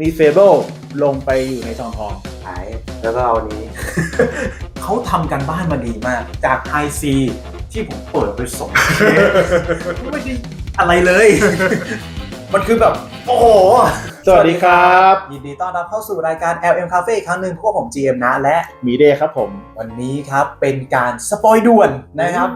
มีเฟเบิลลงไปอยู่ในซองทองหายแล้วก็เอาอันนี้ เขาทำกันบ้านมาดีมาก จากไฮซีที่ผมเปิดไปสองเทปไม่ได้อะไรเลย มันคือแบบ โอ้โห สวัสดีครับ ยินดีต้อนรับเข้าสู่รายการ LM Cafe อีกครั้งหนึ่งพวกผม GM นะและ มีเดย์ครับผม วันนี้ครับเป็นการสปอยด่วนนะครับ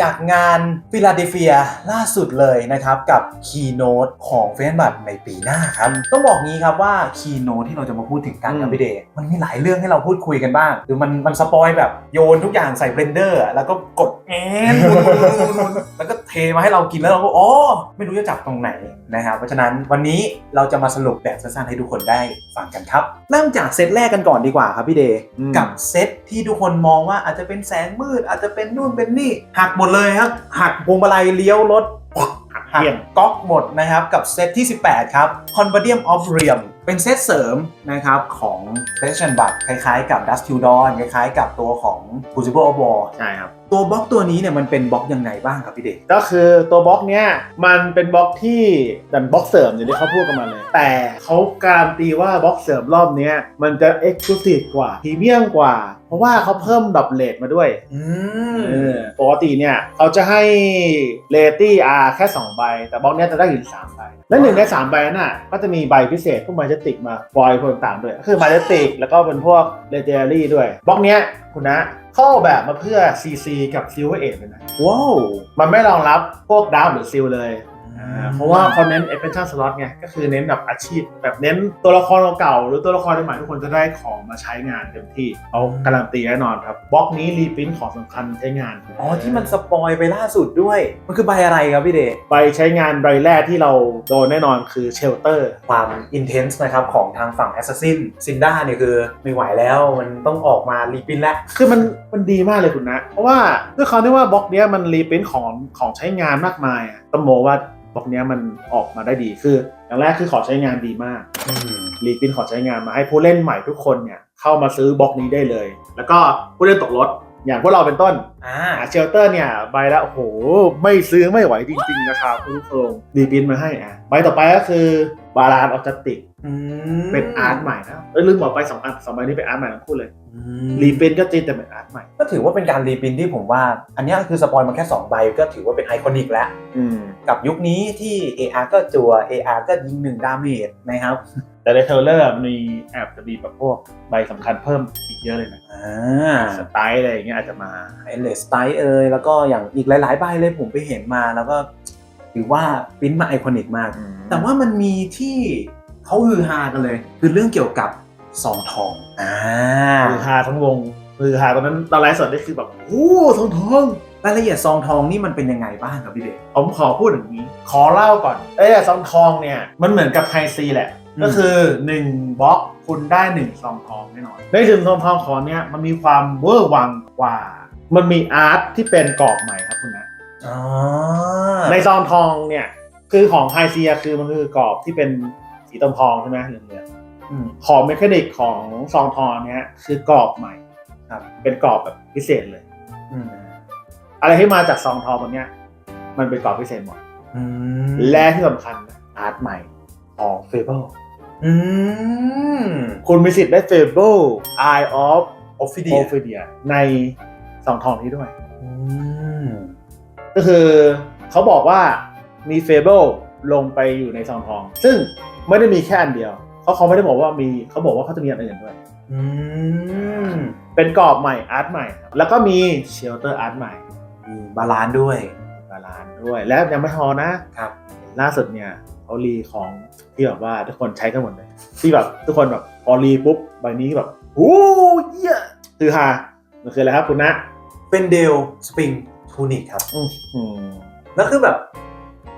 จากงานฟิลาเดลเฟียล่าสุดเลยนะครับ กับคีโนตของเฟนบัตในปีหน้าครับ ต้องบอกงี้ครับว่าคีโนตที่เราจะมาพูดถึงกันครับอืมพี่เดย์มันมีหลายเรื่องให้เราพูดคุยกันบ้างหรือมันมันสปอยแบบโยนทุกอย่างใส่เบลนเดอร์แล้วก็กดแอนหมุนหมุนหมุนหมุนแล้วก็ เทมาให้เรากินแล้วเราก็อ๋อไม่รู้จะจับตรงไหนนะครับเพราะฉะนั้นวันนี้เราจะมาสรุปแบบสั้นๆให้ทุกคนได้ฟังกันครับ เริ่มจากเซตแรกกันก่อนดีกว่าครับพี่เดย์อืมกับเซตที่ทุกคนมองว่าอาจจะเป็นแสงมืด อาจจะเป็นนู่นเป็นนี่หักหมดเลยครับหักพวงมาลัยเลี้ยวรถหักหักเยี่ยมก๊อกหมดนะครับกับเซตที่ 18 ครับ Converdium of Realm เป็นเซตเสริมนะครับของ p r e s s i o n b u t คล้ายๆกับ Dust t i l d a w n คล้ายๆกับตัวของ Crucible of War ใช่ครับ ตัวบล็อกตัวนี้เนี่ยมันเป็นบล็อกยังไงบ้างครับพี่เดชก็คือตัวบล็อกเนี้ยมันเป็นบล็อกที่ดันบล็อกเสริมอย่างที่เขาพูดกันมาเลย แต่เขาการนตีว่าบล็อกเสริมรอบเนี้ยมันจะเอ็กซ์คลูซีฟกว่าพรีเมียมกว่า เพราะว่าเขาเพิ่มดับเลทมาด้วยอืมเออปกติเนี่ยเขาจะให้เลตี้อาแค่ 2 ใบ แต่บล็อกเนี้ยจะได้ถึง3ใบและหนึ่งใน3ใบนั้นน่ะก็จะมีใบพิเศษพวกมาเจติกมาฟอยพวกต่างๆด้วยก็คือมาเจติกแล้วก็เป็นพวกเลเจอรี่ด้วยบล็อกเนี้ยคุณนะ เข้าออกแบบมาเพื่อ CC กับ Silver Age เลยนะ ว้าว มันไม่รองรับพวกดาวหรือซิลเลย อ่าเพราะว่าเขาเน้น expansion slot ไงก็คือเน้นแบบอาชีพ แบบเน้นตัวละครเก่าๆหรือตัวละครใหม่ๆทุกคนจะได้ของมาใช้งานเต็มที่เอาการันตีแน่นอนครับบล็อกนี้รีพิ้นของสำคัญใช้งานอ๋อที่มันสปอยไปล่าสุดด้วย มันคือใบอะไรครับพี่เดชไปใช้งานใบแรกที่เราโดนแน่นอนคือเชลเตอร์ ความอินเทนส์นะครับของทางฝั่ง Assassin ซินด้าเนี่ยคือไม่ไหวแล้วมันต้องออกมารีปินแล้ว คือมันมันดีมากเลยคุณนะ เพราะว่าด้วยความที่ว่าบล็อกเนี้ยมันรีพิ้นของของใช้งานมากมายอะต้องบอกว่าบล็อกเนี้ยมันออกมาได้ดีคืออย่างแรกคือขอใช้งานดีมากรีพินขอใช้งานมาให้ผู้เล่นใหม่ทุกคนเนี่ยเข้ามาซื้อบล็อกนี้ได้เลย แล้วก็ผู้เล่นตกรถอย่างพวกเราเป็นต้นอ่าหาเชลเตอร์เนี่ยใบละโอ้โหไม่ซื้อไม่ไหวจริง ๆ นะครับคุณผู้ชมรีพินมาให้อะใบต่อไปก็คือบาลานออจติกอืมเป็นอาร์ตใหม่นะเอ้ยลืมบอกไปสองอันสองใบนี้เป็นอาร์ตใหม่ทั้งคู่เลยอืมรีพินก็จริงแต่เป็นอาร์ตใหม่ ก็ถือว่าเป็นการรีปินที่ผมว่า อันเนี้ยคือสปอยมาแค่2ใบก็ถือว่าเป็นไอคอนิกแล้วอืมกับยุคนี้ที่ AR ก็จัว AR ก็ยิง1ดาเมจนะครับ แต่ในเทรลเลอร์มีแอบจะมีแบบพวกใบสำคัญเพิ่มอีกเยอะเลยนะอ่าสไตล์อะไรอย่างเงี้ยอาจจะมาไอเลสไตเอยแล้วก็อย่างอีกหลายๆใบเลยผมไปเห็นมาแล้วก็ ถือว่าปริ้นมาไอคอนิกมาก แต่ว่ามันมีที่เขาฮือฮากันเลย คือเรื่องเกี่ยวกับซองทองอ่าฮือฮาทั้งวงฮือฮาตอนนั้นตอนไลฟ์สดนี่คือแบบโอ้ทองทองรายละเอียดซองทองนี่มันเป็นยังไงบ้างครับพี่เดชผมขอพูดอย่างนี้ ขอเล่าก่อนเอ้ยซองทองเนี่ยมันเหมือนกับไฮซีแหละอืมก็คือ1บล็อกคุณได้1ซองทองแน่นอนในถึงซองทองของเนี่ยมันมีความเวอร์วังกว่า มันมีอาร์ตที่เป็นกรอบใหม่ครับคุณนะ อ๋อในซองทองเนี่ย คือของไฮซีคือมันคือกรอบที่เป็นสีทองทองใช่ไหมเหลืองอืมๆของเมคานิกของซองทองเนี่ยคือกรอบใหม่ ครับ เป็นกรอบแบบพิเศษเลย อืมอะไรที่มาจากซองทองตัวเนี้ย มันเป็นกรอบพิเศษหมด อืมและที่สำคัญนะอาร์ตใหม่ของเฟเบิลอืมคุณมีสิทธิ์ได้เฟเบิล Eye of ออฟฟิเดี o ย p h i d i a ในสองทองนี้ด้วย อืม ก็คือเขาบอกว่ามีเฟเบิลลงไปอยู่ในซองทอง ซึ่งไม่ได้มีแค่อันเดียวเขาเขาไม่ได้บอกว่ามีเขาบอกว่าเขาจะมีอันอื่นด้วยอืมเป็นกรอบใหม่อาร์ตใหม่ครับแล้วก็มีเชลเตอร์อาร์ตใหม่มีบาลานซ์ด้วยบาลานซ์ด้วย และยังไม่พอนะครับล่าสุดเนี่ยเขารีของที่แบบว่าทุกคนใช้กันหมดเลยที่แบบทุกคนแบบพอรีปุ๊บใบนี้แบบโอ้เยี่ยคือฮามันคืออะไรครับคุณนะ เป็นเดลสปริง ทูนิกครับอื้อหือแล้วคือแบบ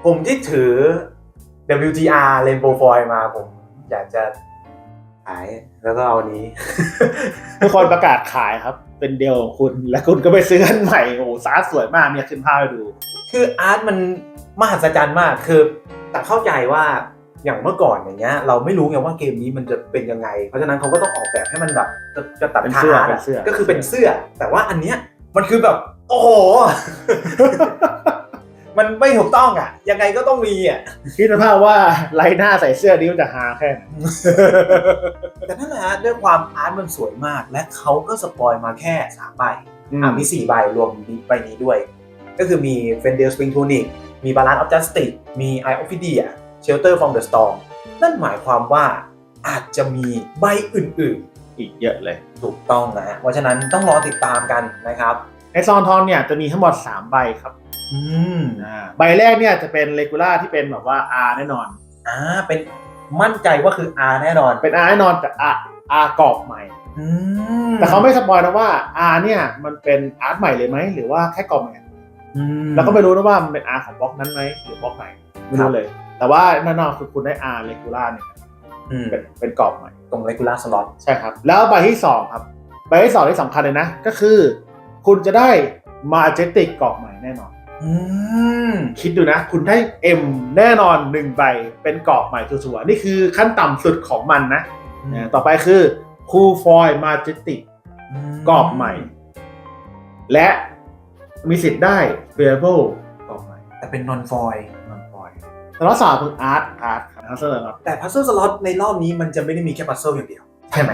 ผมที่ถือ WGR Rainbow Foil มาผมอยากจะขายแล้วก็เอาอันนี้ ทุกคนประกาศขายครับ เป็นเดียวของคุณ และคุณก็ไปซื้ออันใหม่โอ้โหสาสวยมากเนี่ยขึ้นภาพให้ดู คืออาร์ตมันมหัศจรรย์มากคือแต่เข้าใจว่าอย่างเมื่อก่อนอย่างเงี้ย เราไม่รู้ไงว่าเกมนี้มันจะเป็นยังไง เพราะฉะนั้นเขาก็ต้องออกแบบให้มันแบบจะจะตัดเป็นขาเสื้อร์ตเป็นเสื้อก็คือเป็นเสื้อ แต่ว่าอันเนี้ยมันคือแบบ โอ้โห มันไม่ถูกต้องอะ ยังไงก็ต้องมีอะ คิดสภาพว่าไลหน้าใส่เสื้อนี้มันจะฮาแค่ไหนแต่นั่นแหละฮะด้วยความอาร์ตมันสวยมาก และเขาก็สปอยมาแค่สามใบอะมี4ใบรวมใบนี้ด้วย ก็คือมี f e n d e r Spring Tunic มี Balance of Justice มี Eye of Fidia Shelter from the Storm นั่นหมายความว่าอาจจะมีใบอื่นอีกเยอะเลยๆถูกต้องนะฮะเพราะฉะนั้นต้องรอติดตามกันนะครับ ในซองทองเนี่ยจะมีทั้งหมด 3 ใบครับอืมอ่าใบแรกเนี่ยจะเป็นเลกูล่าที่เป็นแบบว่า R แน่นอน อ่าเป็นมั่นใจว่าคือ R แน่นอนเป็น R แน่นอนแต่ R R กรอบใหม่ อืมแต่เขาไม่สปอยนะว่า R เนี่ยมันเป็นอาร์ตใหม่เลยไหมหรือว่าแค่กรอบใหม่อืม แล้วก็ไม่รู้นะว่ามันเป็น R ของบล็อกนั้นไหมหรือบล็อกไหนไม่ครัรู้บ เลย แต่ว่าแน่นอนคือคุณได้ R เลกูล่าเนี่ยอืมเป็นเป็นกรอบใหม่ ตรง regular slot ใช่ครับ แล้วใบที่2ครับ ใบที่2ที่สำคัญเลยนะ ก็คือ คุณจะได้มาเจติกกรอบใหม่แน่นอน อืม คิดดูนะ คุณได้ M แน่นอน1ใบเป็นกรอบใหม่ชัวร์ๆนี่คือขั้นต่ำสุดของมันนะนะ ต่อไปคือคูฟอยมาเจติกกรอบใหม่ และมีสิทธิ์ได้เ a เบิลกรอบใหม่ แต่เป็น non foil นอนฟอยแต่ละสามคืออาร์ตอาร์ตครับเซอร์ครับแต่ puzzle slot ในรอบนี้มันจะไม่ได้มีแค่ puzzle อย่างเดียว ใช่ไหม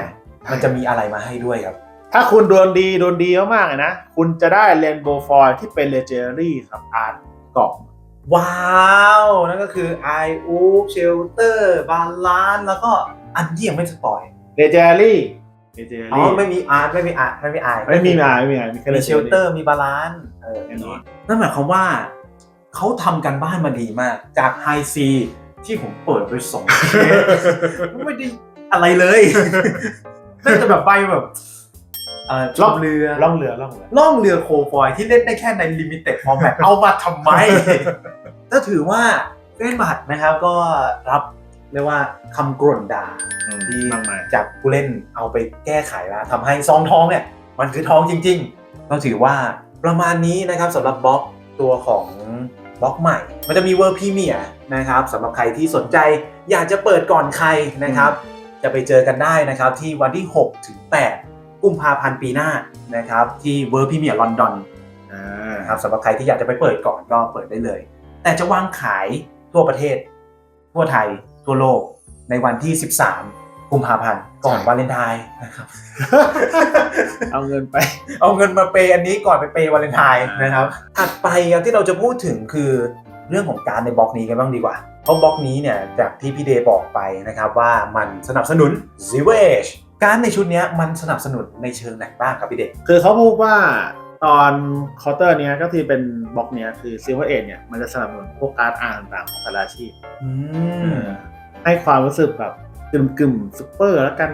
มันจะมีอะไรมาให้ด้วยครับ ถ้าคุณดวงดีดวงดีมากๆเลยนะ คุณจะได้เรนโบว์ฟอยที่เป็นเลเจอรี่ครับอาร์ตกรอบว้าว นั่นก็คือ i o o p shelter balance แล้วก็อันที่ยังไม่สปอยเลเจอรี่เลเจออ๋อรี่ไม่มี art ไม่มี art ไม่มี i ไม่มีมาไม่มีมามีแค่มีเลเจอรี่ shelter มี balance เออแน่นอนนั่นหมายความว่าเขาทำกันบ้านมาดีมาก จาก high C ที่ผมเปิดไปสองเคสไม่ได้อะไรเลยน่าจะแบบใบแบบ เอ่อล่องเรือล่องเรือล่องเรือ ล่องเรือโคฟอยที่เล่นได้แค่ในลิมิเต็ดฟอร์แมตเอามาทำไม ก็ถือว่าเล่นบัตรนะครับก็รับเรียกว่าคำกร่นด่าที่มากมาย จากผู้เล่นเอาไปแก้ไขแล้วทำให้ซองทองเนี่ย มันคือทองจริงๆ ก็ถือว่าประมาณนี้นะครับสำหรับบล็อกตัวของบล็อกใหม่ มันจะมีเวอร์พรีเมียร์นะครับสำหรับใครที่สนใจอยากจะเปิดก่อนใครนะครับ จะไปเจอกันได้นะครับที่วันที่ 6 ถึง 8 กุมภาพันธ์ปีหน้านะครับที่เวอร์พรีเมียร์ลอนดอนนะครับสำหรับใครที่อยากจะไปเปิดก่อนก็เปิดได้เลย แต่จะวางขายทั่วประเทศ ทั่วไทย ทั่วโลกในวันที่ 13 กุมภาพันธ์ก่อนวาเลนไทน์นะครับ เอาเงินไป เอาเงินมาเปย์อันนี้ก่อนไปเปย์วาเลนไทน์นะครับถัดไปครับที่เราจะพูดถึงคือเรื่องของการในบล็อกนี้กันบ้างดีกว่า เพราะบล็อกนี้เนี่ยจากที่พี่เดย์บอกไปนะครับว่ามันสนับสนุน Zero Age การในชุดเนี้ยมันสนับสนุนในเชิงไหนบ้างครับพี่เดย์คือเขาพูดว่าตอนเคาน์เตอร์เนี้ยก็คือเป็นบล็อกเนี้ยคือซิลเวอร์เอเนี่ยมันจะสนับสนุนพวกการ์ดอาร์ต่างๆของแต่ละอาชีพอืมให้ความรู้สึกแบบกึ่มกึ่มซุปเปอร์แล้วกัน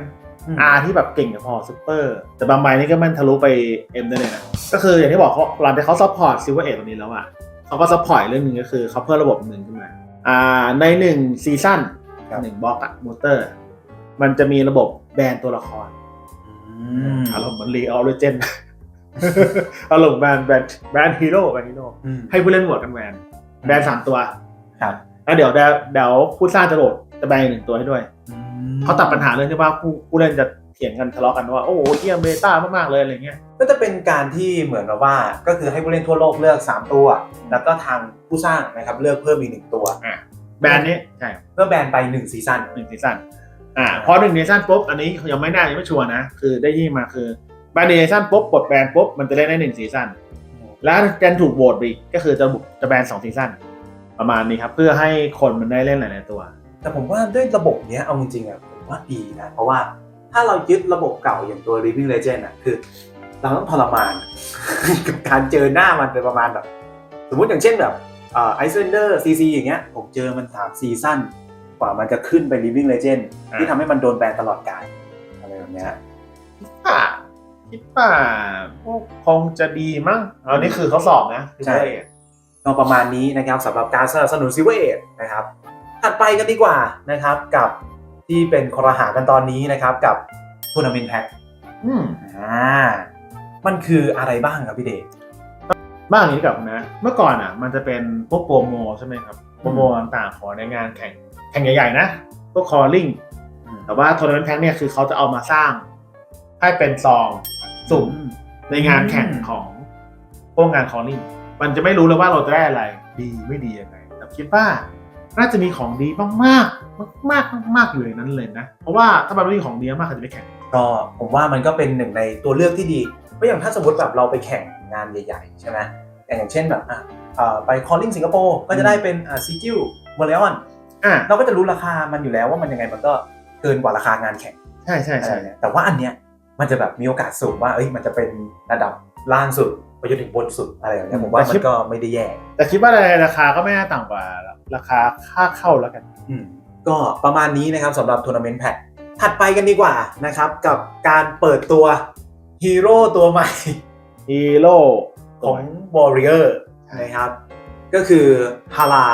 อืมอาร์ที่แบบเก่งกับพอซุปเปอร์ แต่บางใบนี่ก็แมันทะลุไปเอ็มได้เลยนะก็คืออย่างที่บอกเขาหลังจากเขาซัพพอร์ตซิลเวอร์เอตรงนี้แล้วอะเขาก็ซัพพอร์ตเรื่องหนึงก็คือเขาเพิ่มระบบหนึ่งขึ้นมาอ่าในหนึ่งซีซั่นครับหนึ่งบล็อกอะมอเตอร์ มันจะมีระบบ แบนตัวละครอารมณ์เหมือนลีออริเจนอารมณ์แบนแบนแบนฮีโร่แบนฮีโร่อืมให้ผู้เล่นโหวตกันแบนแบนสามตัวครับแล้วเดี๋ยวเดี๋ยวเดี๋ยวผู้สร้างจะโหวตจะแบนอีกหนึ่งตัวให้ด้วยเขาตัดปัญหาเรื่องที่ว่าผู้ผู้เล่นจะเถียงกันทะเลาะกันว่าโอ้โหเยี่ยมเบต้ามากๆเลยอะไรเงี้ยก็จะเป็นการที่เหมือนกับว่าก็คือให้ผู้เล่นทั่วโลกเลือก 3 ตัว แล้วก็ทางผู้สร้างนะครับเลือกเพิ่มอีกหนึ่งตัวแบรนด์นี้ใช่เพื่อแบนไป1ซีซั่นหนึ่งซีซั่น อ่าพอหนึ่งซีซั่นปุ๊บอันนี้ยังไม่แน่ยังไม่ชัวร์นะ คือได้ยี่มาคือแบรนด์หนึ่งซีซั่นปุ๊บปลดแบรนด์ปุ๊บมันจะเล่นได้หนึ่งซีซั่นแล้วการถูกโหวตไปอีกก็คือจะบุกจะแบนสองซีซั่นประมาณนี้ครับ เพื่อให้คนมันได้เล่นหลายๆตัว แต่ผมว่าด้วยระบบเนี้ยเอาจริงๆอะผมว่าดีนะ เพราะว่าถ้าเรายึดระบบเก่าอย่างตัว Living Legend อะคือ เราต้องทรมานกับการเจอหน้ามันเป็นประมาณแบบ สมมุติอย่างเช่นแบบไอซ์เ n นเดอร์ซีซีอย่างเงี้ยผมเจอมันสามซีซั่น กว่ามันจะขึ้นไป Living Legend อ่าที่ทำให้มันโดนแบนตลอดกาลอะไรแบบเนี้ยคิดว่าคิดว่าพวกคงจะดีมั้งอันนี้คือเขาสอบนะใช่ก็ประมาณนี้นะครับสำหรับการสนับสนุนซิเวเอนะครับถัดไปกันดีกว่านะครับกับที่เป็นคอรหากันตอนนี้นะครับกับทัวร์นาเมนต์แพ็คอืมอ่ามันคืออะไรบ้างครับพี่เดชบ้างอย่างนี้กับนะ เมื่อก่อนอะ มันจะเป็นพวกโปรโมใช่ไหมครับโปรโมต่างๆของในงานแข่งแข่งใหญ่ๆนะพวกคอร์ลิงแต่ว่าทัวร์นาเมนต์แพ็คเนี่ยคือเขาจะเอามาสร้าง ให้เป็นซองสุ่มในงานแข่งของพวกงานคอร์ลิงมันจะไม่รู้เลยว่าเราจะได้อะไร ดีไม่ดียังไงแต่คิดว่าน่าจะมีของดีมากๆมากๆมากๆอยู่ในนั้นเลยนะ เพราะว่าถ้ามันไม่มีของดีมากเขาจะไม่แข่งก็ผมว่ามันก็เป็นหนึ่งในตัวเลือกที่ดีเพราะอย่างถ้าสมมติแบบเราไปแข่งงานใหญ่ ๆ ใช่ไหมอย่างเช่นแบบอะเอ่อไปคอลลิ่งสิงคโปร์ก็จะได้เป็นอ่าซีจิวเบอร์เลออน อะเราก็จะรู้ราคามันอยู่แล้วว่ามันยังไงมันก็เกินกว่าราคางานแข่งใช่ใช่อะไรใช่เนี่ยแต่ว่าอันเนี้ยมันจะแบบมีโอกาสสูงว่าเอ้ยมันจะเป็นระดับล่างสุดไปจนถึงบนสุดอะไรอย่างเงี้ยผมว่ามันก็ไม่ได้แย่แต่คิดว่าราคาก็ไม่น่าต่ำกว่าราคาค่าเข้าแล้วกันอืมก็ประมาณนี้นะครับสำหรับทัวร์นาเมนต์แพทถัดไปกันดีกว่านะครับ กับการเปิดตัวฮีโร่ตัวใหม่ฮีโร่ของ Warrior นะครับ ก็คือฮารา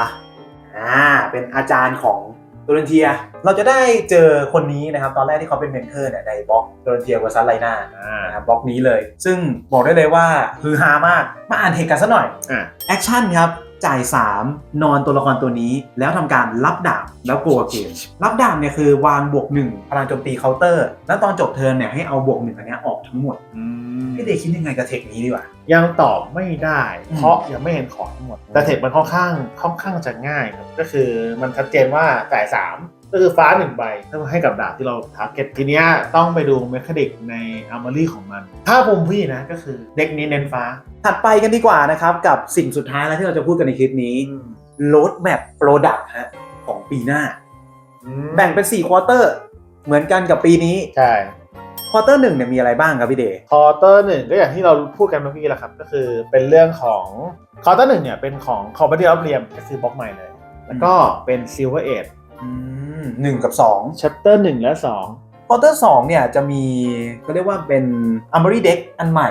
อ่าเป็นอาจารย์ของโดเรนเทีย เราจะได้เจอคนนี้นะครับตอนแรกที่เขาเป็นเมนเทอร์เนี่ยในบล็อกโดเรนเทียเวอร์ซัสไลนาอ่านะครับบล็อกนี้เลย ซึ่งบอกได้เลยว่าฮือฮามากมาอ่านเหตุการณ์ซะหน่อยอะแอคชั่นครับจ่าย 3 นอนตัวละครตัวนี้ แล้วทำการรับดาบแล้วโกเกมรับดาบเนี่ยคือวางบวก 1 พลังโจมตีเคาน์เตอร์ แล้วตอนจบเทิร์นเนี่ยให้เอาบวกหนึ่งอันเนี้ยออกทั้งหมดอืมพี่เดชคิดยังไงกับเทคนี้ดีกว่ายังตอบไม่ได้อืมเพราะยังไม่เห็นของทั้งหมดแต่เทคมันค่อนข้างค่อนข้างจะง่ายครับก็คือมันชัดเจนว่าจ่าย 3 ก็คือฟ้าหนึ่งใบให้กับดาบที่เราทาร์เก็ตทีเนี้ยต้องไปดูเมคานิกในอาร์มอรี่ของมัน ถ้าผมพี่นะก็คือเด็กนี้เน้นฟ้า ถัดไปกันดีกว่านะครับ กับสิ่งสุดท้ายแล้วที่เราจะพูดกันในคลิปนี้ Road Map Product ฮะของปีหน้า แบ่งเป็น4ควอเตอร์เหมือนกันกับปีนี้ใช่ควอเตอร์หนึ่งเนี่ยมีอะไรบ้างครับพี่เดย์คอเตอร์หนึ่งก็อย่างที่เราพูดกันเมื่อกี้แหละครับก็คือเป็นเรื่องของคอเตอร์หนึ่งเนี่ยเป็นของคอมบัตเตอร์ออฟเรียมก็คือบล็อกใหม่เลย แล้วก็เป็นซิลเวอร์เออืม หนึ่งกับสองชัปเตอร์หนึ่งและสองควอเตอร์สองเนี่ยจะมีเขาเรียกว่าเป็น Armory Deck อันใหม่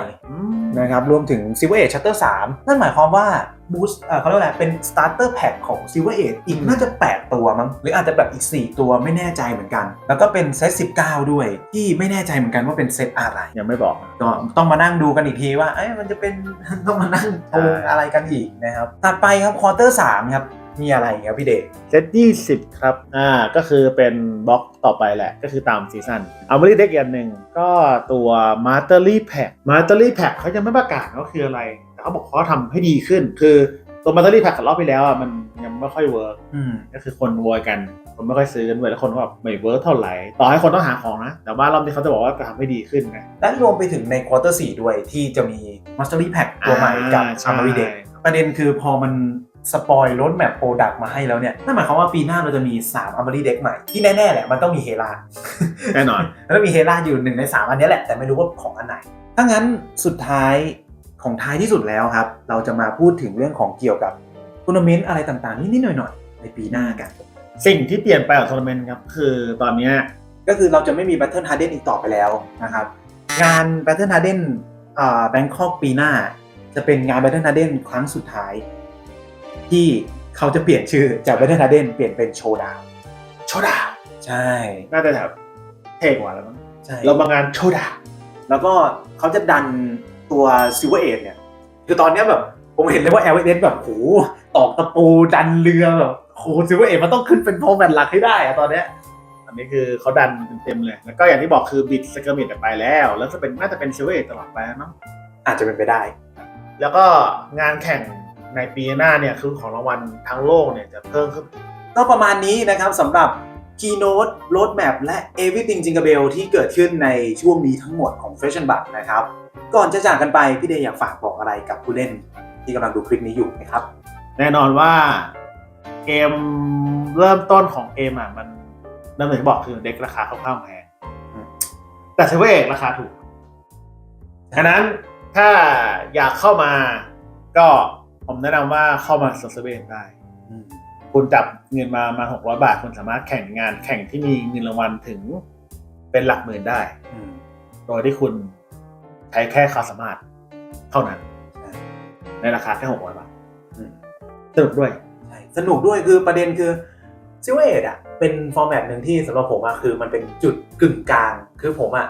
นะครับรวมถึง Silver Age Chapter 3 นั่นหมายความว่า Boost เอ่อเขาเรียกว่าอะไรเป็น Starter Pack ของ Silver Age อีกน่าจะ 8 ตัวมั้งหรืออาจจะแบบอีก 4 ตัวไม่แน่ใจเหมือนกัน แล้วก็เป็นเซต19 ด้วย ที่ไม่แน่ใจเหมือนกันว่าเป็นเซตอะไร ยังไม่บอกนะก็ต้องมานั่งดูกันอีกทีว่าเอ้ยมันจะเป็นต้องมานั่งโงอะไรกันอีกนะครับ ถัดไปครับควอเตอร์3ครับ มีอะไรครับพี่เดชเซตยี่สิบครับ อ่า ก็คือเป็นบล็อกต่อไปแหละ ก็คือตามซีซั่นเอามารีเด็กอย่างหนึ่ง ก็ตัว m a s t e r y Pack m a s t e r y Pack เขายังไม่ประกาศว่าคืออะไร แต่เขาบอกเขาทำให้ดีขึ้น คือตัว m a s t e r y Pack กับรอบไปแล้วอะ มันยังไม่ค่อยเวิร์กอืมก็คือคนโวยกัน คนไม่ค่อยซื้อกันด้วยแล้วคนก็แบบไม่เวิร์กเท่าไหร่ ต่อให้คนต้องหาของนะ แต่ว่ารอบนี้เขาจะบอกว่าจะทำให้ดีขึ้นนะและรวมไปถึงในควอเตอร์4ด้วยที่จะมี Mastery Pack ตัวใหม่กับอ่าใช่ Armory Deck ประเด็นคือพอมัน สปอยรถแมปโปรดักต์มาให้แล้วเนี่ยนั่นหมายความว่าปีหน้าเราจะมี 3 Armory Deck ใหม่ ที่แน่ ๆ แหละ มันต้องมีเฮลาแน่นอนแล้วก็มีเฮลาอยู่หนึ่งใน 3 อันเนี้ยแหละ แต่ไม่รู้ว่าของอันไหน ถ้างั้นสุดท้ายของท้ายที่สุดแล้วครับ เราจะมาพูดถึงเรื่องของเกี่ยวกับทัวร์นาเมนต์อะไรต่างๆ นิดๆหน่อยๆ ในปีหน้ากัน สิ่งที่เปลี่ยนไปของทัวร์นาเมนต์ครับคือตอนเนี้ยก็คือเราจะไม่มี Battle Harden อีกต่อไปแล้วนะครับงาน Battle Harden อ่าแบงคอกปีหน้า จะเป็นงาน Battle Harden ครั้งสุดท้าย ที่เขาจะเปลี่ยนชื่อจาก Battle Harden เปลี่ยนเป็นโชดาวโชดาใช่น่าจะแบบเท่กว่าแล้วมั้งใช่เรามางานโชดาแล้วก็เขาจะดันตัว Silver Age เนี่ยคือตอนเนี้ยแบบผมเห็นเลยว่า l อ s แบบโหตอกตะปูดันเรือแบบโห Silver Age มันต้องขึ้นเป็นโฟร์แมตหลักให้ได้อะตอนเนี้ยอันนี้คือเขาดันเต็มๆเลย แล้วก็อย่างที่บอกคือบิดสกมิดไปแล้ว แล้วจะเป็นน่าจะเป็นซิลเวอร์ตลอดไปมั้งอาจจะเป็นไปได้ แล้วก็งานแข่ง ในปีหน้าเนี่ยคือของรางวัลทั้งโลกเนี่ยจะเพิ่มขึ้นก็ประมาณนี้นะครับสำหรับ Keynote Roadmap และ Everything Jingle Bell ที่เกิดขึ้นในช่วงนี้ทั้งหมดของ Fashion b u นะครับก่อนจะจากกันไปพี่เดย์อยากฝากบอกอะไรกับผู้เล่นที่กำลังดูคลิปนี้อยู่ไหมครับ แน่นอนว่าเกมเริ่มต้นของเกมอะมันเริ่มถึงบอกคือเด็กราคาค่อนข้างแพงอืมแต่ซิลเวอร์ราคาถูกฉะนั้นถ้าอยากเข้ามาก็ ผมแนะนำว่าเข้ามาสเวได้คุณจับเงินมามาหกร้อยบาท คุณสามารถแข่งงานแข่งที่มีเงินรางวัลถึงเป็นหลักหมื่นได้โดยที่คุณใช้แค่ความสามารถเท่านั้นใช่ในราคาแค่หกร้อยบาทอืมสนุกด้วยใช่สนุกด้วยคือประเด็นคือซิเวตอะเป็นฟอร์แมตหนึ่งที่สำหรับผมอะคือมันเป็นจุดกึ่งกลาง คือผมอะ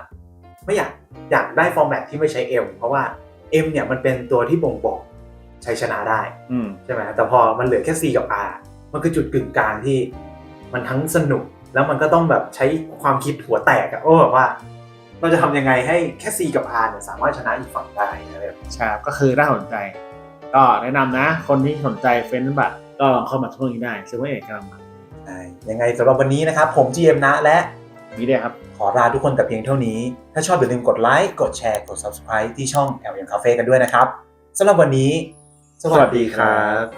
ไม่อยากอยากได้ฟอร์แมตที่ไม่ใช้ M เพราะว่า M เนี่ยมันเป็นตัวที่บ่งบอก ชัยชนะได้อืมใช่ไหมแต่พอมันเหลือแค่ C กับ R มันคือจุดกึ่งกลางที่มันทั้งสนุก แล้วมันก็ต้องแบบใช้ความคิดหัวแตกอะโอ้แบบว่า เราจะทำยังไงให้แค่ C กับ R เนี่ยสามารถชนะอีกฝั่งได้อะไรแบบนี้ใช่ก็คือน่าสนใจ ก็แนะนำนะ คนที่สนใจเฟนบัตก็ลองเข้ามาช่วงนี้ได้ซื้อว่าเอกกำลังมาใช่ยังไงสำหรับวันนี้นะครับ ผม GM นะและ มีได้ครับ ขอลาทุกคนแต่เพียงเท่านี้ ถ้าชอบอย่าลืมกดไลค์ กดแชร์ กด Subscribe ที่ช่อง LM Cafe กันด้วยนะครับ สำหรับวันนี้ สวัสดีครับ